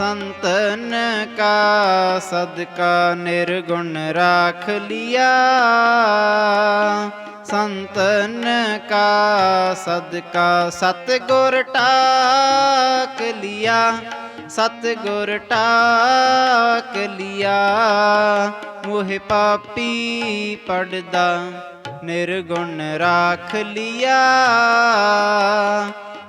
ਸੰਤਨ ਕਾ ਸਦਕਾ ਨਿਰਗੁਣ ਰਾਖ ਲਿਆ। ਸੰਤਨ ਕਾ ਸਦਕਾ ਸਤਗੁਰ ਟਾਕ ਲਿਆ। ਸਤਗੁਰ ਟਾਕ ਲਿਆ। ਮੋਹ ਪਾਪੀ ਪੜਦਾ ਨਿਰਗੁਣ ਰਾਖ ਲਿਆ।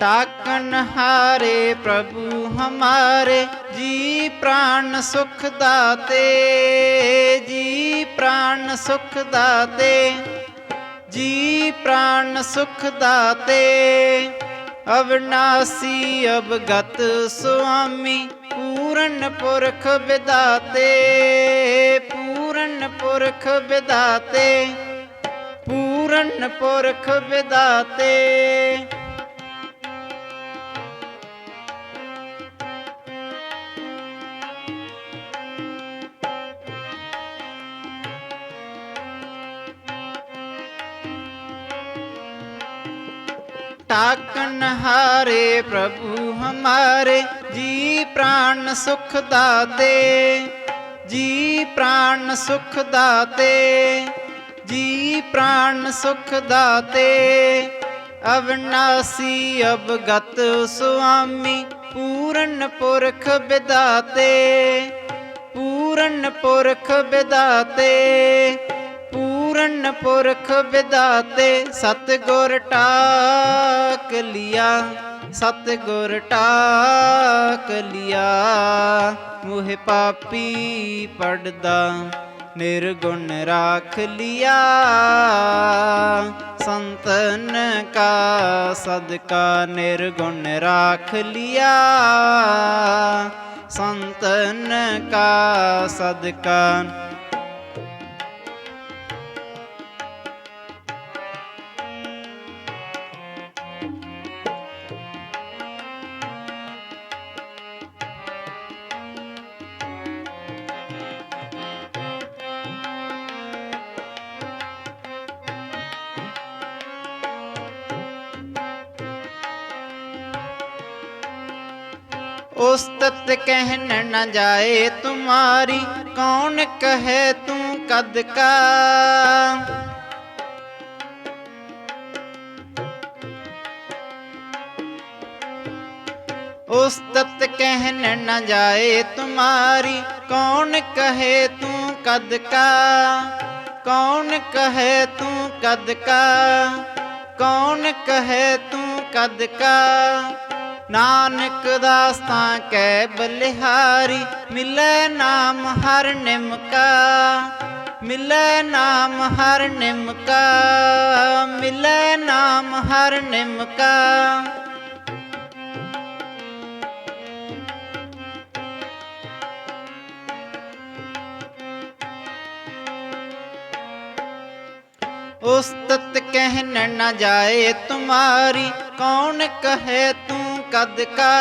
ਤਾਕਨ ਹਾਰੇ ਪ੍ਰਭੂ ਹਮਾਰੇ ਜੀ ਪ੍ਰਾਨ ਸੁਖ ਦਾਤੇ ਜੀ ਪ੍ਰਾਨ ਸੁਖ ਦਾਤੇ ਜੀ ਪ੍ਰਾਨ ਸੁਖ ਦਾਤੇ ਅਵਨਾਸੀ ਅਵਗਤ ਸੁਆਮੀ ਪੂਰਨ ਪੁਰਖ ਵਿਦਾਤੇ ਪੂਰਨ ਪੁਰਖ ਵਿਦਾਤੇ ਪੂਰਨ ਪੁਰਖ ਵਿਦਾਤੇ ਤਾਕਨ ਹਾਰੇ ਪ੍ਰਭੂ ਹਮਾਰੇ ਜੀ ਪ੍ਰਾਨ ਸੁਖ ਦਾਤੇ ਜੀ ਪ੍ਰਾਨ ਸੁਖ ਦਾਤੇ ਜੀ ਪ੍ਰਾਨ ਸੁਖ ਦਾਤੇ ਅਵਨਾਸੀ ਅਵਗਤ ਸੁਆਮੀ ਪੂਰਨ ਪੁਰਖ ਵਿਦਾਤੇ ਪੂਰਨ ਪੁਰਖ ਵਿਦਾਤੇ ਪੂਰਨ ਪੁਰਖ ਵਿਦਾਤੇ, ਸਤਗੁਰ ਟਾਕ ਲਿਆ, ਸਤਗੁਰ ਟਾਕ ਲਿਆ। ਮੋਹ ਪਾਪੀ ਪੜਦਾ, ਨਿਰਗੁਣ ਰਾਖ ਲਿਆ। ਸੰਤਨ ਕਾ ਸਦਕਾ, ਨਿਰਗੁਣ ਰਾਖ ਲਿਆ। ਸੰਤਨ ਕਾ ਸਦਕਾ ਉਸਤਤ ਕਹਿਣ ਨਾ ਜਾਏ ਤੁਮਾਰੀ, ਕੌਣ ਕਹੇ ਤੂੰ ਕਦ ਕਾ? ਉਸਤਤ ਕਹਿਣ ਨਾ ਜਾਏ ਤੁਮਾਰੀ, ਕੌਣ ਕਹੇ ਤੂੰ ਕਦ ਕਾ? ਕੌਣ ਕਹੇ ਤੂੰ ਕਦ ਕਾ? ਕੌਣ ਕਹੇ ਤੂੰ ਕਦ ਕਾ? ਨਾਨਕ ਦਾਸਤਾ ਕੈ ਬਲਿਹਾਰੀ, ਮਿਲੈ ਨਾਮ ਹਰ ਨਿਮਕਾ, ਮਿਲੈ ਨਾਮ ਹਰ ਨਿਮਕਾ, ਮਿਲੈ ਨਾਮ ਹਰ ਨਿਮਕਾ। ਉਸਤਤ ਕਹਿਣ ਨਾ ਜਾਏ ਤੁਮਾਰੀ, ਕੌਣ ਕਹੇ ਤੂੰ ਕਦ ਕਾ?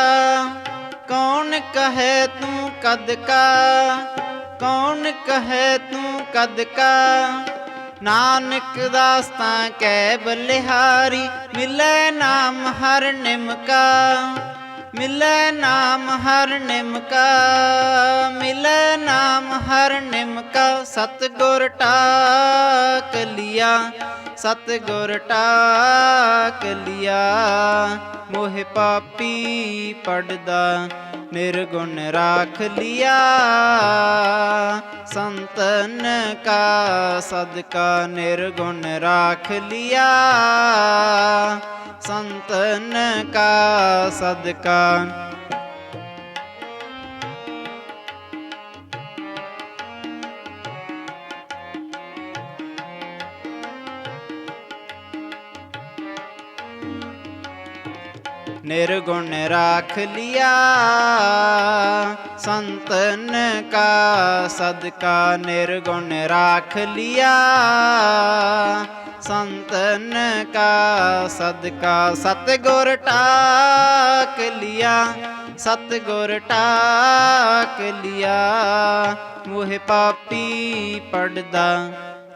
ਕੌਣ ਕਹੇ ਤੂੰ ਕਦ ਕਾ? ਕੌਣ ਕਹੇ ਤੂੰ ਕਦ ਕਾ? ਨਾਨਕ ਦਾਸ ਤਾਂ ਕੈ ਬਲਿਹਾਰੀ ਮਿਲੈ ਨਾਮ ਹਰ ਨਿਮਕਾ। ਮਿਲੈ ਨਾਮ ਹਰ ਨਿਮਕਾ, ਮਿਲੈ ਨਾਮ ਹਰ ਨਿਮਕਾ। ਸਤ ਗੁਰ ਟਾਕ ਲਿਆ ਸਤਿਗੁਰ ਟਾਕ ਲਿਆ, ਮੋਹ ਪਾਪੀ ਪੜਦਾ, ਨਿਰਗੁਣ ਰਾਖ ਲਿਆ। ਸੰਤਨ ਕਾ ਸਦਕਾ, ਨਿਰਗੁਣ ਰਾਖ ਲਿਆ। ਸੰਤਨ ਕਾ ਸਦਕਾ ਨਿਰਗੁਣ ਰਾਖ ਲਿਆ। ਸੰਤਨ ਕਾ ਸਦਕਾ ਨਿਰਗੁਣ ਰਾਖ ਲਿਆ। ਸੰਤਨ ਕਾ ਸਦਕਾ ਸਤਿਗੁਰ ਟਾਕ ਲਿਆ। ਸਤਿਗੁਰ ਟਾਕ ਲਿਆ। ਮੋਹ ਪਾਪੀ ਪੜਦਾ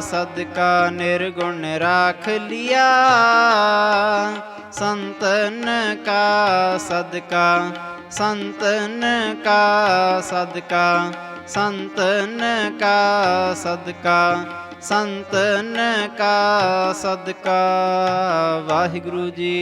ਸਦਕਾ ਨਿਰਗੁਣ ਰਾਖ ਲਿਆ। ਸੰਤਨ ਕਾ ਸਦਕਾ, ਸੰਤਨ ਕਾ ਸਦਕਾ, ਸੰਤਨ ਕਾ ਸਦਕਾ, ਸੰਤਨ ਕਾ ਸਦਕਾ। ਵਾਹਿਗੁਰੂ ਜੀ।